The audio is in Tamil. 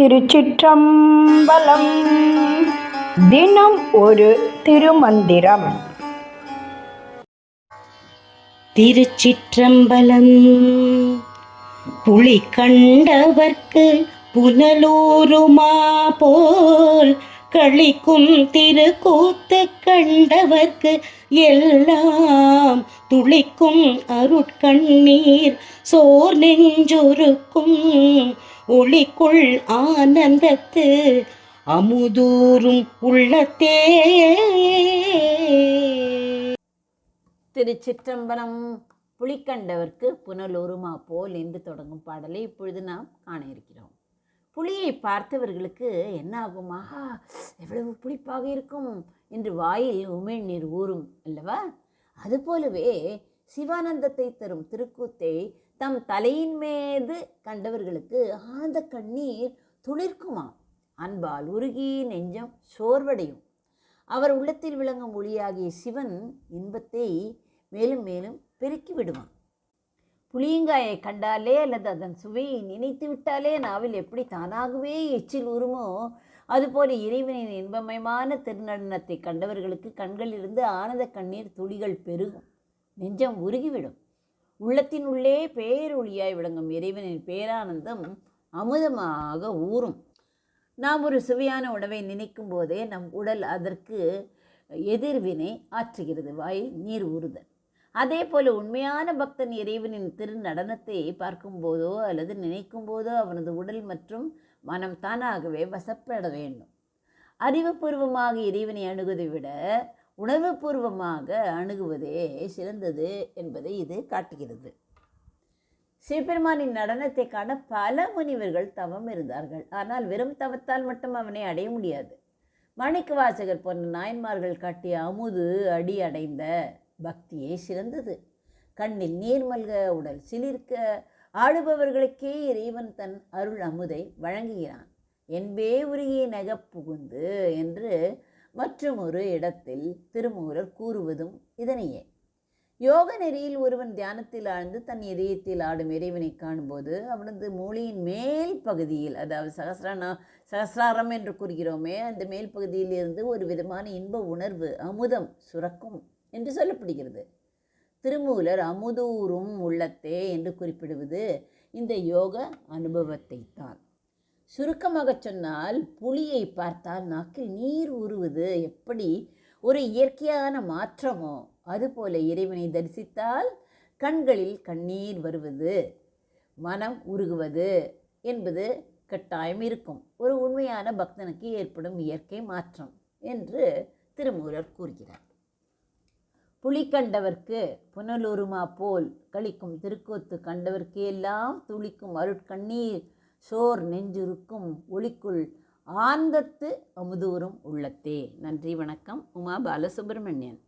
திருச்சிற்றம்பலம். தினம் ஒரு திருமந்திரம். திருச்சிற்றம்பலம். புலி கண்டவர்க்கு புனலூருமா போல் களிக்கும் திருக்கூத்து கண்டவர்க்கு எல்லாம் துளிக்கும் அருட்கண்ணீர் சோர் நெஞ்சுருக்கும் ஒளிக்குள் ஆனந்தத்து அமுதூரும் உள்ளத்தே. திருச்சிற்றம்பலம் புலிக்கண்டவர்க்கு புனலோருமா போல் என்று தொடங்கும் பாடலை இப்பொழுது நாம் காண இருக்கிறோம். புலியை பார்த்தவர்களுக்கு என்ன ஆகும் ஆஹா எவ்வளவு புளிப்பாக இருக்கும் என்று வாயில் உமிழ்நீர் ஊறும் அல்லவா? அதுபோலவே சிவானந்தத்தை தரும் திருக்கூத்தை தம் தலையின் மீது கண்டவர்களுக்கு ஆனந்த கண்ணீர் துளிர்க்குமாம். அன்பால் உருகி நெஞ்சம் சோர்வடையும். அவர் உள்ளத்தில் விளங்கும் ஒளியாகிய சிவன் இன்பத்தை மேலும் மேலும் பெருக்கி விடுவான். புளியங்காயை கண்டாலே அல்லது அதன் சுவையை நினைத்து விட்டாலே நாவில் எப்படி தானாகவே எச்சில் ஊறுமோ அதுபோல இறைவனின் இன்பமயமான திருநடனத்தை கண்டவர்களுக்கு கண்களிலிருந்து ஆனந்த கண்ணீர் துளிகள் பெருகும். நெஞ்சம் உருகிவிடும். உள்ளத்தின் உள்ளே பேரொழியாய் விளங்கும் இறைவனின் பேரானந்தம் அமுதமாக ஊறும். நாம் ஒரு சுவையான உணவை நினைக்கும் போதே நம் உடல் அதற்கு எதிர்வினை ஆற்றுகிறது. வாயில் நீர் ஊறுதல். அதே போல உண்மையான பக்தன் இறைவனின் திருநடனத்தை பார்க்கும்போதோ அல்லது நினைக்கும் போதோ அவனது உடல் மற்றும் மனம் தானாகவே வசப்பட வேண்டும். அறிவுபூர்வமாக இறைவனை அணுகுவதை விட உணர்வுபூர்வமாக அணுகுவதே சிறந்தது என்பதை இது காட்டுகிறது. சிவபெருமானின் நடனத்தை காண பல முனிவர்கள் தவம் இருந்தார்கள். ஆனால் வெறும் தவத்தால் மட்டும் அவனை அடைய முடியாது. மாணிக்க வாசகர் போன்ற நாயன்மார்கள் காட்டிய அமுது அடி அடைந்த பக்தியே சிறந்தது. கண்ணில் நீர் மல்க உடல் சிலிர்க்க ஆடுபவர்களுக்கே இறைவன் தன் அருள் அமுதை வழங்குகிறான். என்பே உருகிய நகப் புகுந்து என்று மற்றும் ஒரு இடத்தில் திருமூலர் கூறுவதும் இதனையே. யோக நெறியில் ஒருவன் தியானத்தில் ஆழ்ந்து தன் இதயத்தில் ஆடும் இறைவனை காணும்போது அவனது மூளையின் மேல் பகுதியில் அதாவது சகசிரனா சகசிராரம் என்று கூறுகிறோமே அந்த மேல் பகுதியில் இருந்து ஒரு விதமான இன்ப உணர்வு அமுதம் சுரக்கும். என்று சொல்லப்படுகிறது. திருமூலர் அமுதூரும் உள்ளத்தே என்று குறிப்பிடுவது இந்த யோக அனுபவத்தை தான். சுருக்கமாக சொன்னால் புலியை பார்த்தால் நாக்கில் நீர் ஊறுவது எப்படி? ஒரு இயற்கையான மாற்றமோ? அதுபோல இறைவனை தரிசித்தால் கண்களில் கண்ணீர் வருவது மனம் உருகுவது என்பது கட்டாயம் இருக்கும். ஒரு உண்மையான பக்தனுக்கு ஏற்படும் இயற்கை மாற்றம் என்று திருமூலர் கூறுகிறார். புலி கண்டவர்க்கு போல் கழிக்கும் திருக்கோத்து கண்டவர்க்கு எல்லாம் துளிக்கும் அருட்கண்ணீர் சோர் நெஞ்சுருக்கும் ஒளிக்குள் ஆந்தத்து அமுதூரும் உள்ளத்தே. நன்றி வணக்கம். உமா பாலசுப்ரமணியன்.